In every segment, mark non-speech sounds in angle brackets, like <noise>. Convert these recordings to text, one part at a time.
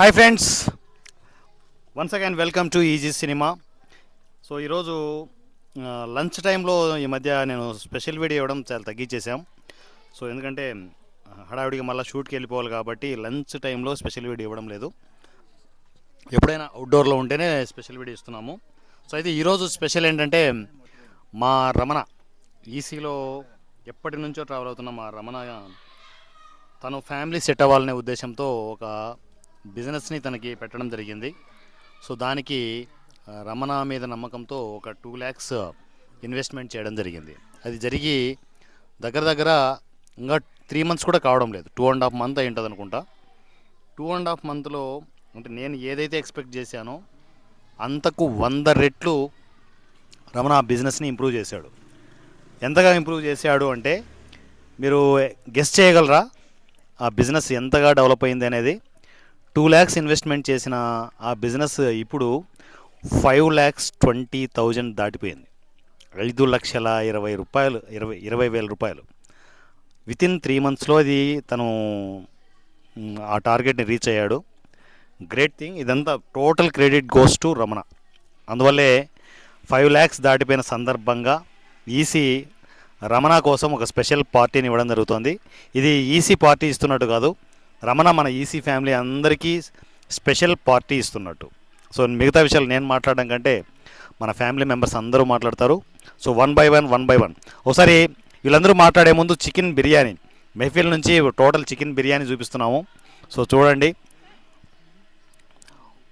Hi friends once again welcome to Easy cinema so ఈరోజు lunch టైంలో ఈ మధ్య నేను స్పెషల్ వీడియో ఇవ్వడం చాలా తగ్గించేసాం సో ఎందుకంటే హడావిడిగా మళ్ళీ షూట్కి వెళ్ళిపోవాలి కాబట్టి లంచ్ టైంలో స్పెషల్ వీడియో ఇవ్వడం లేదు. ఎప్పుడైనా అవుట్డోర్లో ఉంటేనే స్పెషల్ వీడియో ఇస్తున్నాము. సో అయితే ఈరోజు స్పెషల్ ఏంటంటే మా రమణ ఈసీలో ఎప్పటి నుంచో ట్రావెల్ అవుతున్న మా రమణ తను ఫ్యామిలీ సెట్ అవ్వాలనే ఉద్దేశంతో ఒక బిజినెస్ని తనకి పెట్టడం జరిగింది. సో దానికి రమణ మీద నమ్మకంతో ఒక టూ ల్యాక్స్ ఇన్వెస్ట్మెంట్ చేయడం జరిగింది. అది జరిగి దగ్గర దగ్గర ఇంకా త్రీ మంత్స్ కూడా కావడం లేదు. టూ అండ్ హాఫ్ మంత్ అయి ఉంటుంది అనుకుంటా. టూ అండ్ హాఫ్ మంత్లో అంటే నేను ఏదైతే ఎక్స్పెక్ట్ చేశానో అంతకు వంద రెట్లు రమణ బిజినెస్ని ఇంప్రూవ్ చేశాడు. ఎంతగా ఇంప్రూవ్ చేశాడు అంటే మీరు గెస్ట్ చేయగలరా? ఆ బిజినెస్ ఎంతగా డెవలప్ అయింది అనేది టూ ల్యాక్స్ ఇన్వెస్ట్మెంట్ చేసిన ఆ బిజినెస్ ఇప్పుడు ఫైవ్ ల్యాక్స్ ట్వంటీ థౌజండ్ దాటిపోయింది. ఐదు లక్షల ఇరవై రూపాయలు ఇరవై ఇరవై వేల రూపాయలు. విత్ ఇన్ త్రీ మంత్స్లో అది తను ఆ టార్గెట్ని రీచ్ అయ్యాడు. గ్రేట్ థింగ్ ఇదంతా total credit goes to Ramana. అందువల్లే ఫైవ్ ల్యాక్స్ దాటిపోయిన సందర్భంగా ఈసీ రమణ కోసం ఒక స్పెషల్ పార్టీని ఇవ్వడం జరుగుతుంది. ఇది ఈసీ పార్టీ ఇస్తున్నట్టు కాదు రమణ మన ఈసీ ఫ్యామిలీ అందరికీ స్పెషల్ పార్టీ ఇస్తున్నట్టు. సో మిగతా విషయాలు నేను మాట్లాడడం కంటే మన ఫ్యామిలీ మెంబర్స్ అందరూ మాట్లాడతారు. So one by one one by one. ఒకసారి వీళ్ళందరూ మాట్లాడే ముందు చికెన్ బిర్యానీ. మెహఫిల్ నుంచి టోటల్ చికెన్ బిర్యానీ చూపిస్తున్నాము. సో చూడండి.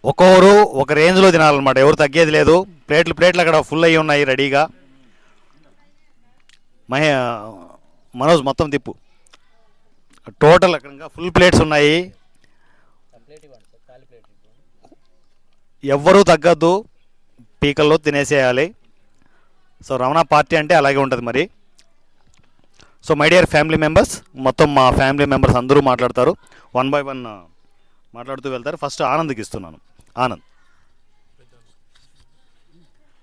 ఒక్కొక్కరు ఒక రేంజ్లో తినాలన్నమాట. ఎవరు తగ్గేది లేదు. ప్లేట్లు ప్లేట్లు అక్కడ ఫుల్ అయ్యి ఉన్నాయి రెడీగా. మహే మనోజ్ మొత్తం తిప్పు. టోటల్ అక్కడ ఫుల్ ప్లేట్స్ ఉన్నాయి. ఎవ్వరూ తగ్గద్దు. పీకల్లో తినేసేయాలి. సో రమణ పార్టీ అంటే అలాగే ఉంటుంది మరి. So my dear family members మొత్తం మా ఫ్యామిలీ మెంబర్స్ అందరూ మాట్లాడతారు. వన్ బై వన్ మాట్లాడుతూ వెళ్తారు. ఫస్ట్ ఆనంద్కి ఇస్తున్నాను. ఆనంద్.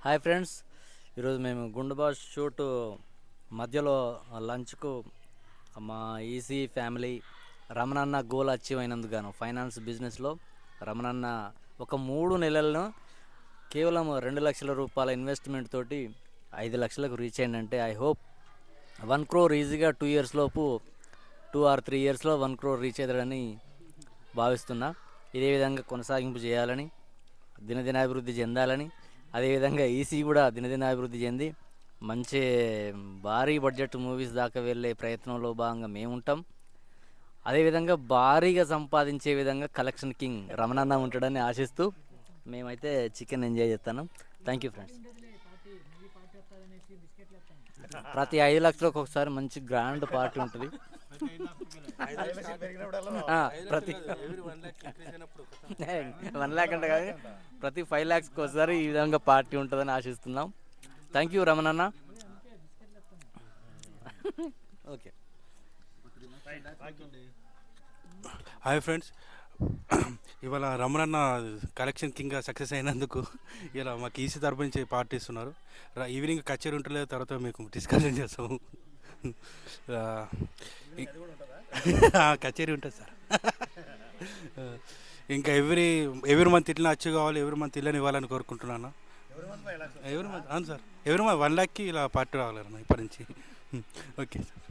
Hi friends. ఈరోజు మేము గుండుబాస్ షూట్ మధ్యలో లంచ్కు మా ఈసీ ఫ్యామిలీ. రమణన్న గోల్ అచీవ్ అయినందుకు ఫైనాన్స్ బిజినెస్లో రమణన్న ఒక మూడు నెలలను కేవలం రెండు లక్షల రూపాయల ఇన్వెస్ట్మెంట్ తోటి ఐదు లక్షలకు రీచ్ అయిందంటే ఐ హోప్ వన్ క్రోర్ ఈజీగా టూ ఇయర్స్ లోపు టూ ఆర్ త్రీ ఇయర్స్లో వన్ క్రోర్ రీచ్ అవుతాడని భావిస్తున్నా. ఇదే విధంగా కొనసాగింపు చేయాలని దినదినాభివృద్ధి చెందాలని అదేవిధంగా ఈసీ కూడా దినదినాభివృద్ధి చెంది మంచి భారీ బడ్జెట్ మూవీస్ దాకా వెళ్ళే ప్రయత్నంలో భాగంగా మేము ఉంటాం. అదేవిధంగా భారీగా సంపాదించే విధంగా కలెక్షన్ కింగ్ రమణన్న ఉంటాడని ఆశిస్తూ మేమైతే చికెన్ ఎంజాయ్ చేస్తాను. థ్యాంక్ యూ ఫ్రెండ్స్ ప్రతి ఐదు లక్షలకు ఒకసారి మంచి గ్రాండ్ పార్టీ ఉంటుంది. ప్రతి <laughs> వన్ ల్యాక్ అంటే కాదు ప్రతి ఫైవ్ ల్యాక్స్కి ఒకసారి ఈ విధంగా పార్టీ ఉంటుందని ఆశిస్తున్నాం. థ్యాంక్ యూ రమణన్న ఓకే హాయ్ ఫ్రెండ్స్ ఇవాళ రమణన్న కలెక్షన్ కింగ్గా సక్సెస్ అయినందుకు ఇలా మాకు ఈసీ తరపు నుంచి పార్టీ ఇస్తున్నారు ఈవినింగ్ కచేరీ ఉంటలేదు తర్వాత మీకు డిస్కషన్ చేస్తాము. కచేరి కచేరీ ఉంటుంది సార్. ఇంకా ఎవ్రీ ఎవ్రీ మంత్ ఇట్లా అచ్చు కావాలి ఎవ్రీ మంత్ ఇల్లని ఇవ్వాలని కోరుకుంటున్నాను. ఎవ్రీ మంత్ అవును సార్. ఎవ్రీ మంత్ వన్ ల్యాక్కి ఇలా పార్టీ రావాలన్న ఇప్పటి నుంచి. Okay sir.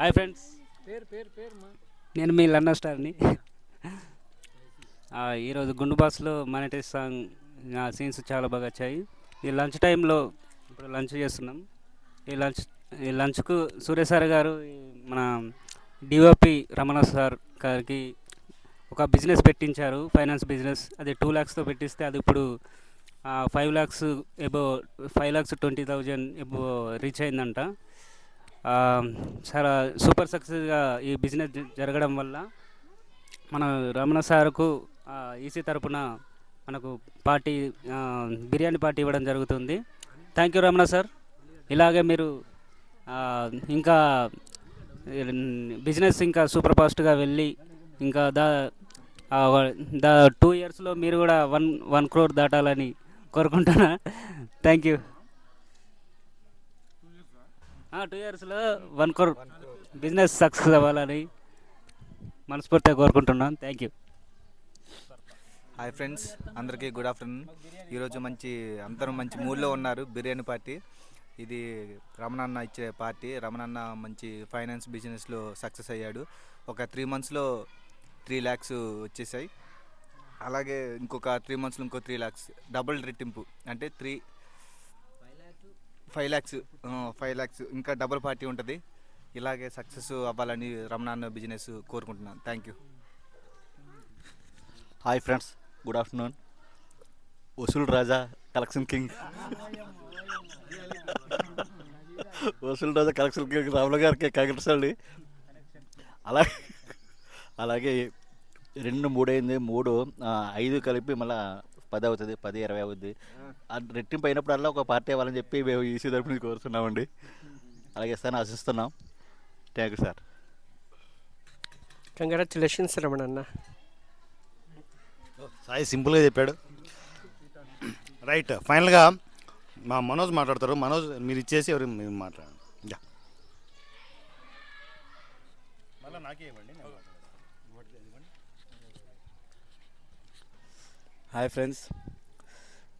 Hi friends. నేను మీ లండన్ స్టార్ని. ఈరోజు గుండు బాస్లో మానిటైజ్ సాంగ్ ఆ, సీన్స్ చాలా బాగా వచ్చాయి. ఈ లంచ్ టైంలో ఇప్పుడు లంచ్ చేస్తున్నాం. ఈ లంచ్ ఈ లంచ్కు సూర్య సార్ గారు ఈ మన డిఓపి రమణ సార్ గారికి ఒక బిజినెస్ పెట్టించారు ఫైనాన్స్ బిజినెస్. అది టూ ల్యాక్స్తో పెట్టిస్తే అది ఇప్పుడు five lakhs above five lakhs twenty thousand above reach అయిందంట. చాలా సూపర్ సక్సెస్గా ఈ బిజినెస్ జ- జరగడం వల్ల మన రమణ సార్కు ఈసీ తరపున మనకు పార్టీ బిర్యానీ పార్టీ ఇవ్వడం జరుగుతుంది. Thank you Ramana sir. ఇలాగే మీరు ఇంకా బిజినెస్ ఇంకా సూపర్ ఫాస్ట్గా వెళ్ళి ఇంకా దా ద టూ ఇయర్స్లో మీరు కూడా వన్ వన్ క్రోర్ దాటాలని కోరుకుంటున్నా. థ్యాంక్ యూ టూ ఇయర్స్లో వన్ క్రోర్ బిజినెస్ సక్సెస్ అవ్వాలని మనస్ఫూర్తిగా కోరుకుంటున్నాను. థ్యాంక్ యూ హాయ్ ఫ్రెండ్స్ అందరికీ గుడ్ ఆఫ్టర్నూన్ ఈరోజు మంచి అందరూ మంచి మూడ్లో ఉన్నారు. బిర్యానీ పార్టీ ఇది రమణన్న ఇచ్చే పార్టీ రమణన్న మంచి ఫైనాన్స్ బిజినెస్లో సక్సెస్ అయ్యాడు. ఒక త్రీ మంత్స్లో త్రీ ల్యాక్స్ వచ్చేసాయి. అలాగే ఇంకొక త్రీ మంత్స్లో ఇంకో త్రీ ల్యాక్స్ డబుల్ రెట్టింపు. అంటే three five lakhs five lakhs ఇంకా డబుల్ పార్టీ ఉంటుంది. ఇలాగే సక్సెస్ అవ్వాలని రమణాన్న బిజినెస్ కోరుకుంటున్నాను. Thank you hi friends good afternoon Vasool Raja collection king Vasool Raja collection king రాముల గారికి కంగ్రెస్ అండి. అలాగే అలాగే రెండు మూడు అయింది మూడు ఐదు కలిపి మళ్ళీ పది అవుతుంది పది ఇరవై అవుతుంది రెట్టింపు అయినప్పుడల్లా ఒక పార్టీ అవ్వాలని చెప్పి మేము ఈసీ తరపు నుంచి కోరుతున్నామండి. అలాగే ఇస్తాను ఆశిస్తున్నాం. థ్యాంక్ యూ సార్ కంగ్రాచులేషన్స్ రమణన్న సాయి సింపుల్గా చెప్పాడు. రైట్ ఫైనల్గా మా మనోజ్ మాట్లాడతారు మనోజ్ మీరు ఇచ్చేసి ఎవరు మీరు మాట్లాడండి. యా మళ్ళీ నాకే ఇవ్వండి. హాయ్ ఫ్రెండ్స్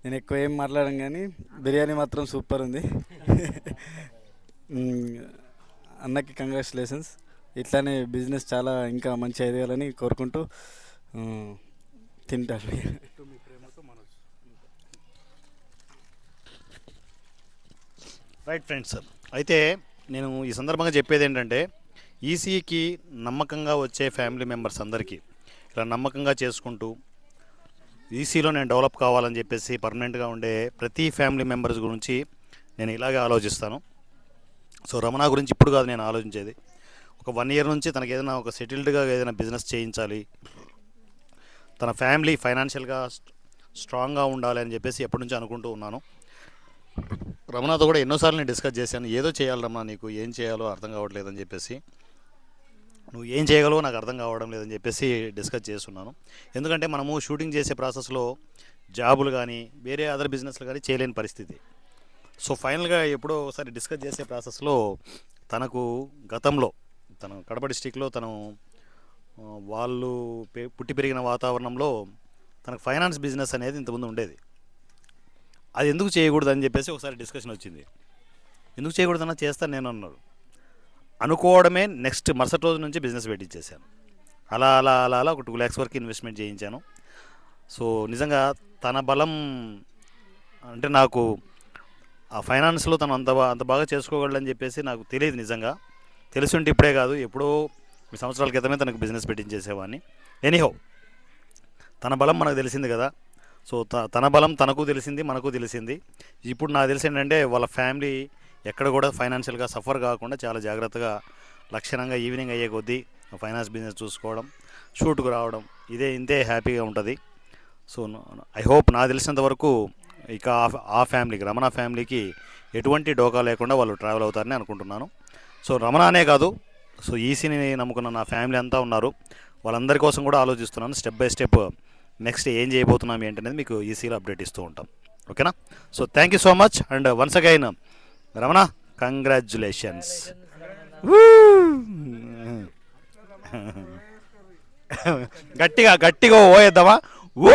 నేను ఎక్కువ ఏం మాట్లాడను కానీ బిర్యానీ మాత్రం సూపర్ ఉంది. <laughs> అన్నకి కంగ్రాచులేషన్స్ ఇట్లానే బిజినెస్ చాలా ఇంకా మంచి ఎదగాలని కోరుకుంటూ తింటాను తింటారు రైట్ ఫ్రెండ్స్ అయితే నేను ఈ సందర్భంగా చెప్పేది ఏంటంటే ఈసీకి నమ్మకంగా వచ్చే ఫ్యామిలీ మెంబర్స్ అందరికీ ఇలా నమ్మకంగా చేసుకుంటూ ఈసీలో నేను డెవలప్ కావాలని చెప్పేసి పర్మనెంట్గా ఉండే ప్రతి ఫ్యామిలీ మెంబర్స్ గురించి నేను ఇలాగే ఆలోచిస్తాను. సో రమణ గురించి ఇప్పుడు కాదు నేను ఆలోచించేది. ఒక వన్ ఇయర్ నుంచి తనకి ఏదైనా ఒక సెటిల్డ్గా ఏదైనా బిజినెస్ చేయించాలి. తన ఫ్యామిలీ ఫైనాన్షియల్గా స్ట్రాంగ్గా ఉండాలి అని చెప్పేసి ఎప్పటి నుంచి అనుకుంటూ ఉన్నాను. రమణతో కూడా ఎన్నోసార్లు నేను డిస్కస్ చేశాను ఏదో చేయాలి రమణ నీకు ఏం చేయాలో అర్థం కావట్లేదు అని చెప్పేసి. నువ్వు ఏం చేయగలవో నాకు అర్థం కావడం లేదని చెప్పేసి డిస్కస్ చేస్తున్నాను. ఎందుకంటే మనము షూటింగ్ చేసే ప్రాసెస్లో జాబులు కానీ వేరే అదర్ బిజినెస్లు కానీ చేయలేని పరిస్థితి. సో ఫైనల్గా ఎప్పుడో ఒకసారి డిస్కస్ చేసే ప్రాసెస్లో తనకు గతంలో తను కడప డిస్టిక్లో తను వాళ్ళు పుట్టి పెరిగిన వాతావరణంలో తనకు ఫైనాన్స్ బిజినెస్ అనేది ఇంతకుముందు ఉండేది. అది ఎందుకు చేయకూడదు అని చెప్పేసి ఒకసారి డిస్కషన్ వచ్చింది. ఎందుకు చేయకూడదన్నా చేస్తాను నేను అన్నాడు. అనుకోవడమే నెక్స్ట్ మరుసటి రోజు నుంచి బిజినెస్ పెట్టించేశాను అలా అలా అలా అలా ఒక టూ ల్యాక్స్ వరకు ఇన్వెస్ట్మెంట్ చేయించాను. సో నిజంగా తన బలం అంటే నాకు ఆ ఫైనాన్స్లో తను అంత అంత బాగా చేసుకోగలడని చెప్పేసి నాకు తెలియదు నిజంగా. తెలిసి ఇప్పుడే కాదు ఎప్పుడో ఈ సంవత్సరాల క్రితమే తనకు బిజినెస్ పెట్టించేసేవాడిని. ఎనీహో తన బలం మనకు తెలిసింది కదా. సో త తన బలం తనకు తెలిసింది మనకు తెలిసింది. ఇప్పుడు నాకు తెలిసి ఏంటంటే వాళ్ళ ఫ్యామిలీ ఎక్కడ కూడా ఫైనాన్షియల్గా సఫర్ కాకుండా చాలా జాగ్రత్తగా లక్షణంగా ఈవినింగ్ అయ్యే కొద్దీ ఫైనాన్స్ బిజినెస్ చూసుకోవడం షూట్కు రావడం ఇదే ఇంతే హ్యాపీగా ఉంటుంది. సో ఐ హోప్ నాకు తెలిసినంత వరకు ఇక ఆ- ఫ్యామిలీకి రమణ ఫ్యామిలీకి ఎటువంటి డోకా లేకుండా వాళ్ళు ట్రావెల్ అవుతారని అనుకుంటున్నాను. సో రమణ అనే కాదు సో ఈసీని నమ్ముకున్న నా ఫ్యామిలీ అంతా ఉన్నారు. వాళ్ళందరి కోసం కూడా ఆలోచిస్తున్నాను. స్టెప్ బై స్టెప్ నెక్స్ట్ ఏం చేయబోతున్నాం ఏంటనేది మీకు ఈసీలో అప్డేట్ ఇస్తూ ఉంటాం. ఓకేనా? So thank you so much and once again Ramana congratulations <laughs> గట్టిగా గట్టిగా ఓయేద్దామా ఊ